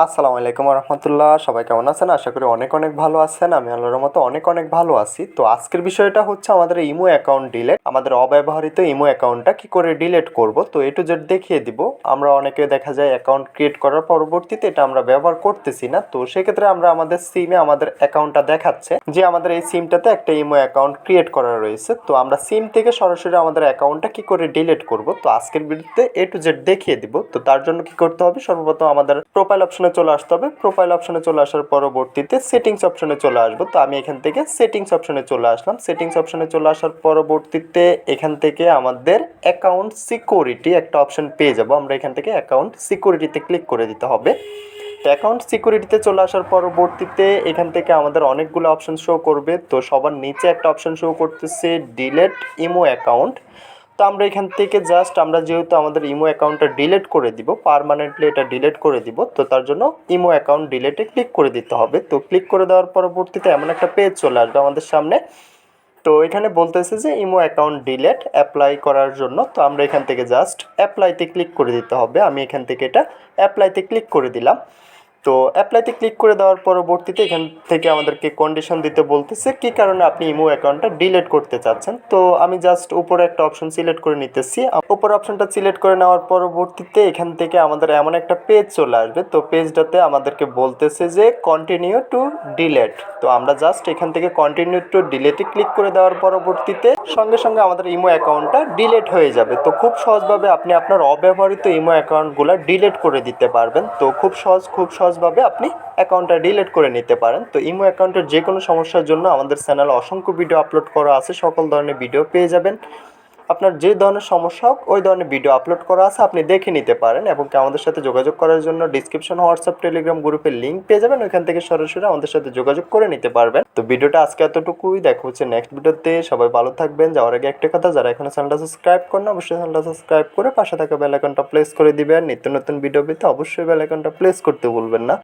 আসসালামু আলাইকুম রহমতুল্লাহ, সবাই কেমন আছেন? আশা করি অনেক অনেক ভালো আছেন। আমি আল্লাহর মতো অনেক অনেক ভালো আছি। তো আজকের বিষয়টা হচ্ছে আমাদের ইমো অ্যাকাউন্ট ডিলেট। আমাদের অব্যবহৃত ইমো অ্যাকাউন্টটা কি করে ডিলেট করব? তো এ টু জেড দেখিয়ে দিব। আমরা অনেকে দেখা যায় অ্যাকাউন্ট ক্রিয়েট করার পরবর্তীতে এটা আমরা ব্যবহার করতেছি না। তো সেক্ষেত্রে আমরা আমাদের সিমে আমাদের অ্যাকাউন্টটা দেখাচ্ছে যে আমাদের এই সিমটাতে একটা ইমো অ্যাকাউন্ট ক্রিয়েট করা রয়েছে। তো আমরা সিম থেকে সরাসরি আমাদের অ্যাকাউন্টটা কি করে ডিলেট করব? তো আজকের ভিডিওতে এ টু জেড দেখিয়ে দিব। তো তার জন্য কি করতে হবে? সর্বপ্রথম আমাদের প্রোফাইল অপশনে চলে আসতে হবে। প্রোফাইল অপশনে চলে আসার পরবর্তীতে সেটিংস অপশনে চলে আসব। তো আমি এখান থেকে সেটিংস অপশনে চলে আসলাম। সেটিংস অপশনে চলে আসার পরবর্তীতে এখান থেকে আমাদের অ্যাকাউন্ট সিকিউরিটি একটা অপশন পেয়ে যাব। আমরা এখান থেকে অ্যাকাউন্ট সিকিউরিটিতে ক্লিক করে দিতে হবে। তো অ্যাকাউন্ট সিকিউরিটিতে চলে আসার পরবর্তীতে এখান থেকে আমাদের অনেকগুলো অপশন শো করবে। তো সবার নিচে একটা অপশন শো করতেছে ডিলেট ইমো অ্যাকাউন্ট তো আমরা এখান থেকে জাস্ট আমরা যেহেতু আমাদের ইমো অ্যাকাউন্টটা ডিলেট করে দিব পারমানেন্টলি এটা ডিলেট করে দিব, তো তার জন্য ইমো অ্যাকাউন্ট ডিলেটে ক্লিক করে দিতে হবে। তো ক্লিক করে দেওয়ার পরবর্তীতে এমন একটা পেজ চলে আসবে আমাদের সামনে। তো এখানে বলতেছে যে ইমো অ্যাকাউন্ট ডিলেট অ্যাপ্লাই করার জন্য, তো আমরা এখান থেকে জাস্ট অ্যাপ্লাইতে ক্লিক করে দিতে হবে। আমি এখান থেকে এটা অ্যাপ্লাইতে ক্লিক করে দিলাম। তো অ্যাপ্লাইতে ক্লিক করে দেওয়ার পরবর্তীতে এখান থেকে আমাদেরকে কন্ডিশন দিতে বলতেছে কী কারণে আপনি ইমো অ্যাকাউন্টটা ডিলেট করতে চাচ্ছেন। তো আমি জাস্ট উপরে একটা অপশন সিলেক্ট করে নিতেছি। উপর অপশনটা সিলেক্ট করে নেওয়ার পরবর্তীতে এখান থেকে আমাদের এমন একটা পেজ চলে আসবে। তো পেজটাতে আমাদেরকে বলতেছে যে কন্টিনিউ টু ডিলেট তো আমরা জাস্ট এখান থেকে কন্টিনিউ টু ডিলেটে ক্লিক করে দেওয়ার পরবর্তীতে সঙ্গে সঙ্গে আমাদের ইমো অ্যাকাউন্টটা ডিলেট হয়ে যাবে। তো খুব সহজভাবে আপনি আপনার অব্যবহৃত ইমো অ্যাকাউন্টগুলো ডিলেট করে দিতে পারবেন। তো খুব সহজ, খুব সহজভাবে আপনি অ্যাকাউন্টটা ডিলিট করে নিতে পারেন। তো ইমো অ্যাকাউন্টের যে কোনো সমস্যার জন্য আমাদের চ্যানেলে অসংখ্য ভিডিও আপলোড করা আছে। সকল ধরনের ভিডিও পেয়ে যাবেন। আপনার যে ধরনের সমস্যা হোক, ওই ধরনের ভিডিও আপলোড করা আছে, আপনি দেখে নিতে পারেন এবং আমাদের সাথে যোগাযোগ করার জন্য ডিসক্রিপশন হোয়াটসঅ্যাপ টেলিগ্রাম গ্রুপের লিঙ্ক পেয়ে যাবেন। ওইখান থেকে সরাসরি আমাদের সাথে যোগাযোগ করে নিতে পারবেন। তো ভিডিওটা আজকে এতটুকুই। দেখা হচ্ছে নেক্সট ভিডিওতে। সবাই ভালো থাকবেন। যাওয়ার আগে একটা কথা, যারা এখনও চ্যানেলটা সাবস্ক্রাইব করেন অবশ্যই চ্যানেলটা সাবস্ক্রাইব করে পাশে থাকা বেল আইকনটা প্লেস করে দিবেন। নিত্য নতুন ভিডিও পেতে অবশ্যই বেল আইকনটা প্লেস করতে ভুলবেন না।